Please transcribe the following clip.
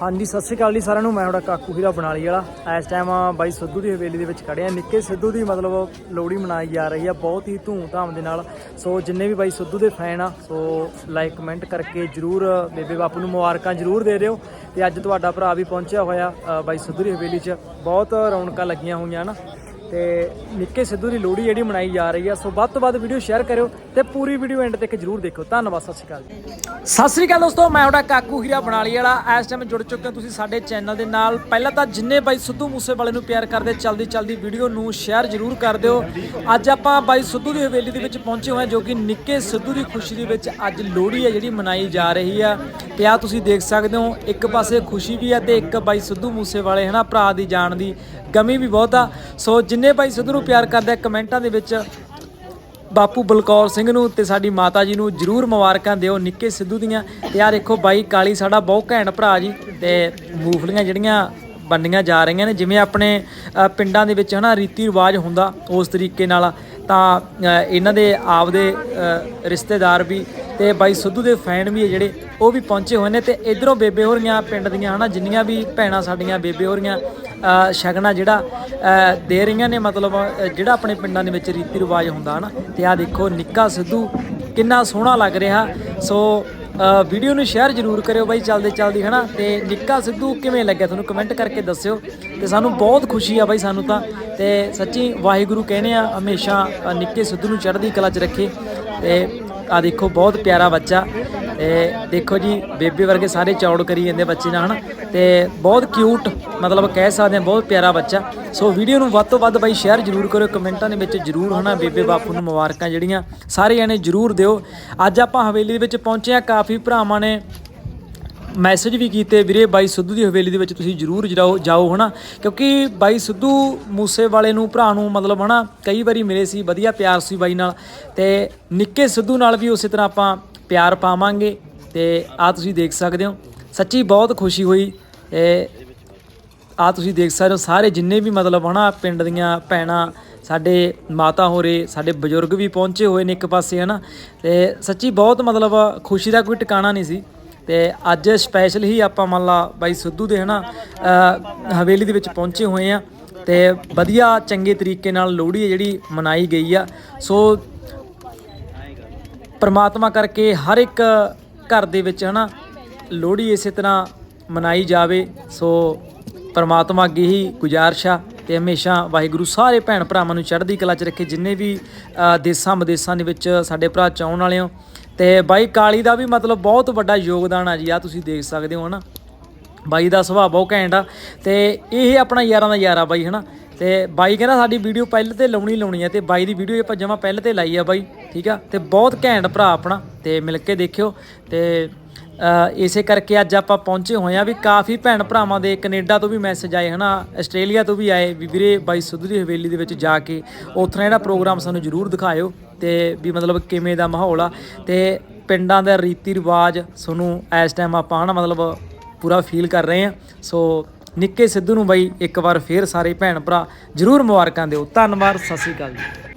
ਹਾਂਜੀ, ਸਤਿ ਸ਼੍ਰੀ ਅਕਾਲ ਜੀ ਸਾਰਿਆਂ ਨੂੰ। ਮੈਂ ਤੁਹਾਡਾ ਕਾਕੂ ਹੀਰਾ ਬਣਾਲੀ ਵਾਲਾ। ਇਸ ਟਾਈਮ ਬਾਈ ਸਿੱਧੂ ਦੀ ਹਵੇਲੀ ਦੇ ਵਿੱਚ ਖੜੇ ਆ। ਨਿੱਕੇ ਸਿੱਧੂ ਦੀ ਮਤਲਬ ਲੋਹੜੀ ਮਨਾਈ ਜਾ ਰਹੀ ਆ। ਬਹੁਤ ਹੀ ਧੂਮ-ਧਾਮ ਦੇ ਨਾਲ। ਸੋ ਜਿੰਨੇ ਵੀ ਬਾਈ ਸਿੱਧੂ ਦੇ ਫੈਨ ਆ, ਸੋ ਲਾਈਕ ਕਮੈਂਟ ਕਰਕੇ ਜਰੂਰ ਬੇਬੇ ਬਾਪੂ ਨੂੰ ਮੁਬਾਰਕਾਂ ਜਰੂਰ ਦੇ ਦਿਓ। ਤੇ ਅੱਜ ਤੁਹਾਡਾ ਭਰਾ ਵੀ ਪਹੁੰਚਿਆ ਹੋਇਆ ਬਾਈ ਸਿੱਧੂ ਦੀ ਹਵੇਲੀ 'ਚ। ਬਹੁਤ ਰੌਣਕਾਂ ਲੱਗੀਆਂ ਹੋਈਆਂ ਨਾ। ਤੇ ਨਿੱਕੇ ਸਿੱਧੂ ਦੀ ਲੋਹੜੀ ਜਿਹੜੀ ਮਨਾਈ ਜਾ ਰਹੀ ਆ, ਸੋ ਵੱਧ ਤੋਂ ਵੱਧ ਵੀਡੀਓ ਸ਼ੇਅਰ ਕਰਿਓ। ਤੇ ਪੂਰੀ ਵੀਡੀਓ ਐਂਡ ਤੱਕ ਜਰੂਰ ਦੇਖੋ ਧੰਨਵਾਦ, ਸਤਿ ਸ਼੍ਰੀ ਅਕਾਲ ਸਤਿ ਸ਼੍ਰੀ ਅਕਾਲ ਦੋਸਤੋ, ਮੈਂ ਤੁਹਾਡਾ ਕਾਕੂ ਹੀਰਾ ਬਣਾਲੀ ਵਾਲਾ। ਇਸ ਟਾਈਮ ਜੁੜ ਚੁੱਕੇ ਤੁਸੀਂ ਸਾਡੇ ਚੈਨਲ ਦੇ ਨਾਲ। ਪਹਿਲਾਂ ਤਾਂ ਜਿੰਨੇ ਬਾਈ ਸਿੱਧੂ ਮੂਸੇ ਵਾਲੇ ਨੂੰ ਪਿਆਰ ਕਰਦੇ ਚਲਦੀ ਚਲਦੀ ਵੀਡੀਓ ਨੂੰ ਸ਼ੇਅਰ ਜਰੂਰ ਕਰ ਦਿਓ। ਅੱਜ ਆਪਾਂ ਬਾਈ ਸਿੱਧੂ ਦੀ ਹਵੇਲੀ ਦੇ ਵਿੱਚ ਪਹੁੰਚੇ ਹੋਏ ਹਾਂ, ਜੋ ਕਿ ਨਿੱਕੇ ਸਿੱਧੂ ਦੀ ਖੁਸ਼ੀ ਦੇ ਵਿੱਚ ਅੱਜ ਲੋਹੜੀ ਹੈ, ਜਿਹੜੀ ਮਨਾਈ ਜਾ ਰਹੀ ਆ। ਤੇ ਆ ਤੁਸੀਂ ਦੇਖ ਸਕਦੇ ਹੋ, ਇੱਕ ਪਾਸੇ ਖੁਸ਼ੀ ਵੀ ਆ ਤੇ ਇੱਕ ਬਾਈ ਸਿੱਧੂ ਮੂਸੇ ਵਾਲੇ ਹਨਾ, ਭਰਾ ਦੀ ਜਾਣ ਦੀ ਗਮੀ ਵੀ ਬਹੁਤ ਆ। ਸੋ ਜਿੰਨੇ ਬਾਈ ਸਿੱਧੂ ਨੂੰ ਪਿਆਰ ਕਰਦੇ ਕਮੈਂਟਾਂ ਦੇ ਵਿੱਚ ਬਾਪੂ ਬਲਕੌਰ ਸਿੰਘ ਨੂੰ ਤੇ ਸਾਡੀ ਮਾਤਾ ਜੀ ਨੂੰ ਜਰੂਰ ਮੁਬਾਰਕਾਂ ਦਿਓ, ਨਿੱਕੇ ਸਿੱਧੂ ਦੀਆਂ। ਤੇ ਆ ਦੇਖੋ ਬਾਈ, ਕਾਲੀ ਸਾਡਾ ਬਹੁਤ ਘੈਂਟ ਭਰਾ ਜੀ ਤੇ ਮੂਫਲੀਆਂ ਜਿਹੜੀਆਂ ਬੰਨੀਆਂ ਜਾ ਰਹੀਆਂ ਨੇ, ਜਿਵੇਂ ਆਪਣੇ ਪਿੰਡਾਂ ਦੇ ਵਿੱਚ ਹਨਾ, ਰੀਤੀ ਰਿਵਾਜ ਹੁੰਦਾ ਉਸ ਤਰੀਕੇ ਨਾਲ। ਤਾਂ ਇਹਨਾਂ ਦੇ ਆਪਦੇ ਰਿਸ਼ਤੇਦਾਰ ਵੀ ਤੇ ਬਾਈ ਸਿੱਧੂ ਦੇ ਫੈਨ ਵੀ ਆ ਜਿਹੜੇ, ਉਹ ਵੀ ਪਹੁੰਚੇ ਹੋਏ ਨੇ ਤੇ ਇਧਰੋਂ ਬੇਬੇ ਹੋਰੀਆਂ ਪਿੰਡ ਦੀਆਂ ਹਨਾ, ਜਿੰਨੀਆਂ ਵੀ ਭੈਣਾਂ ਸਾਡੀਆਂ ਬੇਬੇ ਹੋਰੀਆਂ ਸ਼ਗਨਾ ਜਿਹੜਾ ਦੇ ਰਹੀਆਂ ਨੇ, ਮਤਲਬ ਜਿਹੜਾ ਆਪਣੇ ਪਿੰਡਾਂ ਦੇ ਵਿੱਚ ਰੀਤੀ ਰਿਵਾਜ ਹੁੰਦਾ ਹਨਾ, ਤੇ ਆ ਦੇਖੋ ਨਿੱਕਾ ਸਿੱਧੂ ਕਿੰਨਾ ਸੋਹਣਾ ਲੱਗ ਰਿਹਾ। ਸੋ ਵੀਡੀਓ ਨੂੰ ਸ਼ੇਅਰ ਜਰੂਰ ਕਰਿਓ ਬਾਈ ਚੱਲਦੇ ਚੱਲਦੀ ਹਨਾ, ਤੇ ਨਿੱਕਾ ਸਿੱਧੂ ਕਿਵੇਂ ਲੱਗਿਆ? ਤੁਹਾਨੂੰ ਕਮੈਂਟ ਕਰਕੇ ਦੱਸਿਓ, ਤੇ ਸਾਨੂੰ ਬਹੁਤ ਖੁਸ਼ੀ ਆ ਬਾਈ ਸਾਨੂੰ ਤਾਂ। ਤੇ ਸੱਚੀ ਵਾਹਿਗੁਰੂ ਕਹਿੰਦੇ ਆ, ਹਮੇਸ਼ਾ ਨਿੱਕੇ ਸਿੱਧੂ ਨੂੰ ਚੜ੍ਹਦੀ ਕਲਾ 'ਚ ਰੱਖੇ। ਤੇ ਆ ਦੇਖੋ, ਬਹੁਤ ਪਿਆਰਾ ਬੱਚਾ। ਤੇ ਦੇਖੋ ਜੀ, ਬੇਬੇ ਵਰਗੇ ਸਾਰੇ ਚੌੜ ਕਰੀ ਜਾਂਦੇ ਬੱਚੇ ਨਾਲ, ਹਨਾ? ਤੇ ਬਹੁਤ ਕਿਊਟ ਮਤਲਬ ਕਹਿ ਸਕਦੇ ਆ, ਬਹੁਤ ਪਿਆਰਾ ਬੱਚਾ। ਸੋ ਵੀਡੀਓ ਨੂੰ ਵੱਧ ਤੋਂ ਵੱਧ ਬਾਈ ਸ਼ੇਅਰ ਜਰੂਰ ਕਰਿਓ, ਕਮੈਂਟਾਂ ਦੇ ਵਿੱਚ ਜਰੂਰ, ਹਨਾ, ਬੇਬੇ ਬਾਪੂ ਨੂੰ ਮੁਬਾਰਕਾਂ ਜਿਹੜੀਆਂ ਸਾਰੇ ਜਣੇ ਜਰੂਰ ਦਿਓ। ਅੱਜ ਆਪਾਂ ਹਵੇਲੀ ਦੇ ਵਿੱਚ ਪਹੁੰਚੇ ਆ, ਕਾਫੀ ਭਰਾਵਾਂ ਨੇ ਮੈਸੇਜ ਵੀ ਕੀਤੇ, ਵੀਰੇ ਬਾਈ ਸਿੱਧੂ ਦੀ ਹਵੇਲੀ ਦੇ ਵਿੱਚ ਤੁਸੀਂ ਜਰੂਰ ਜਾਓ ਜਾਓ ਹਨਾ। ਕਿਉਂਕਿ ਬਾਈ ਸਿੱਧੂ ਮੂਸੇ ਵਾਲੇ ਨੂੰ, ਭਰਾ ਨੂੰ ਮਤਲਬ ਹਨਾ, ਕਈ ਵਾਰੀ ਮਿਲੇ ਸੀ, ਵਧੀਆ ਪਿਆਰ ਸੀ ਬਾਈ ਨਾਲ। ਤੇ ਨਿੱਕੇ ਸਿੱਧੂ ਨਾਲ ਵੀ ਉਸੇ ਤਰ੍ਹਾਂ ਆਪਾਂ ਪਿਆਰ ਪਾਵਾਂਗੇ ਤੇ ਆ ਤੁਸੀਂ ਦੇਖ ਸਕਦੇ ਹੋ। ਸੱਚੀ ਬਹੁਤ ਖੁਸ਼ੀ ਹੋਈ ਤੇ ਆ ਤੁਸੀਂ ਦੇਖ ਸਕਦੇ ਹੋ, ਸਾਰੇ ਜਿੰਨੇ ਵੀ ਮਤਲਬ ਹਨਾ, ਪਿੰਡ ਦੀਆਂ ਭੈਣਾਂ, ਸਾਡੇ ਮਾਤਾ ਹੋਰੇ, ਸਾਡੇ ਬਜ਼ੁਰਗ ਵੀ ਪਹੁੰਚੇ ਹੋਏ ਨੇ ਇੱਕ ਪਾਸੇ ਹਨਾ। ਤੇ ਸੱਚੀ ਬਹੁਤ ਮਤਲਬ ਖੁਸ਼ੀ ਦਾ ਕੋਈ ਟਿਕਾਣਾ ਨਹੀਂ ਸੀ। ਤੇ ਅੱਜ ਸਪੈਸ਼ਲ ਹੀ ਆਪਾਂ ਮੰਨ ਲਾ ਬਾਈ ਸਿੱਧੂ ਦੇ ਹਨਾ ਅ, ਹਵੇਲੀ ਦੇ ਵਿੱਚ ਪਹੁੰਚੇ ਹੋਏ ਆ ਤੇ ਵਧੀਆ ਚੰਗੇ ਤਰੀਕੇ ਨਾਲ ਲੋਹੜੀ ਜਿਹੜੀ ਮਨਾਈ ਗਈ ਆ। ਸੋ ਪਰਮਾਤਮਾ ਕਰਕੇ ਹਰ ਇੱਕ ਘਰ ਦੇ ਵਿੱਚ ਹਨਾ ਲੋਹੜੀ ਇਸੇ ਤਰ੍ਹਾਂ ਮਨਾਈ ਜਾਵੇ। ਸੋ ਪਰਮਾਤਮਾ ਅੱਗੇ ਹੀ ਗੁਜ਼ਾਰਿਸ਼ ਆ। ਤੇ ਹਮੇਸ਼ਾ ਵਾਹਿਗੁਰੂ ਸਾਰੇ ਭੈਣ ਭਰਾਵਾਂ ਨੂੰ ਚੜ੍ਹਦੀ ਕਲਾ 'ਚ ਰੱਖੇ, ਜਿੰਨੇ ਵੀ ਦੇਸਾਂ ਵਿਦੇਸਾਂ ਦੇ ਵਿੱਚ ਸਾਡੇ ਭਰਾ ਚਾਹਣ ਵਾਲੇ ਹੋ। ਤੇ ਬਾਈ ਕਾਲੀ ਦਾ ਵੀ ਮਤਲਬ ਬਹੁਤ ਵੱਡਾ ਯੋਗਦਾਨ ਆ ਜੀ ਆ ਤੁਸੀਂ ਦੇਖ ਸਕਦੇ ਹੋ ਹਨਾ। ਬਾਈ ਦਾ ਸੁਭਾਅ ਬਹੁਤ ਘੈਂਟ ਆ। ਤੇ ਇਹ ਆਪਣਾ ਯਾਰਾਂ ਦਾ ਯਾਰਾ ਆ ਬਾਈ, ਹਨਾ। ਤੇ ਬਾਈ ਕਹਿੰਦਾ ਸਾਡੀ ਵੀਡੀਓ ਪਹਿਲੇ ਤੇ ਲਾਉਣੀ ਲਾਉਣੀ ਆ ਤੇ ਬਾਈ ਦੀ ਵੀਡੀਓ ਆਪਾਂ ਜਮਾ ਪਹਿਲੇ ਤੇ ਲਾਈ ਆ ਬਾਈ, ਠੀਕ ਆ? ਤੇ ਬਹੁਤ ਘੈਂਟ ਭਰਾ ਆਪਣਾ, ਤੇ ਮਿਲ ਕੇ ਦੇਖਿਓ। ਤੇ ਇਸੇ ਕਰਕੇ ਅੱਜ ਆਪਾਂ ਪਹੁੰਚੇ ਹੋਏ ਆ ਵੀ ਕਾਫੀ ਭੈਣ ਭਰਾਵਾਂ ਦੇ ਕੈਨੇਡਾ ਤੋਂ ਵੀ ਮੈਸੇਜ ਆਏ, ਹਨਾ? ਆਸਟ੍ਰੇਲੀਆ ਤੋਂ ਵੀ ਆਏ ਵੀ ਵੀਰੇ ਬਾਈ ਸਿੱਧੂ ਦੀ ਹਵੇਲੀ ਦੇ ਵਿੱਚ ਜਾ ਕੇ ਉੱਥੋਂ ਜਿਹੜਾ ਪ੍ਰੋਗਰਾਮ ਸਾਨੂੰ ਜ਼ਰੂਰ ਦਿਖਾਇਓ ਤੇ ਵੀ ਮਤਲਬ ਕਿਵੇਂ ਦਾ ਮਾਹੌਲ ਆ। ਤੇ ਪਿੰਡਾਂ ਦਾ ਰੀਤੀ ਰਿਵਾਜ ਤੁਹਾਨੂੰ ਇਸ ਟਾਈਮ ਆਪਾਂ, ਹਨਾ, ਮਤਲਬ ਪੂਰਾ ਫੀਲ ਕਰ ਰਹੇ ਆ। ਸੋ ਨਿੱਕੇ ਸਿੱਧੂ ਨੂੰ ਬਾਈ ਇੱਕ ਵਾਰ ਫੇਰ ਸਾਰੇ ਭੈਣ ਭਰਾ ਜਰੂਰ ਮੁਬਾਰਕਾਂ ਦਿਓ। ਧੰਨਵਾਦ, ਸਤਿ ਸ੍ਰੀ ਅਕਾਲ ਜੀ।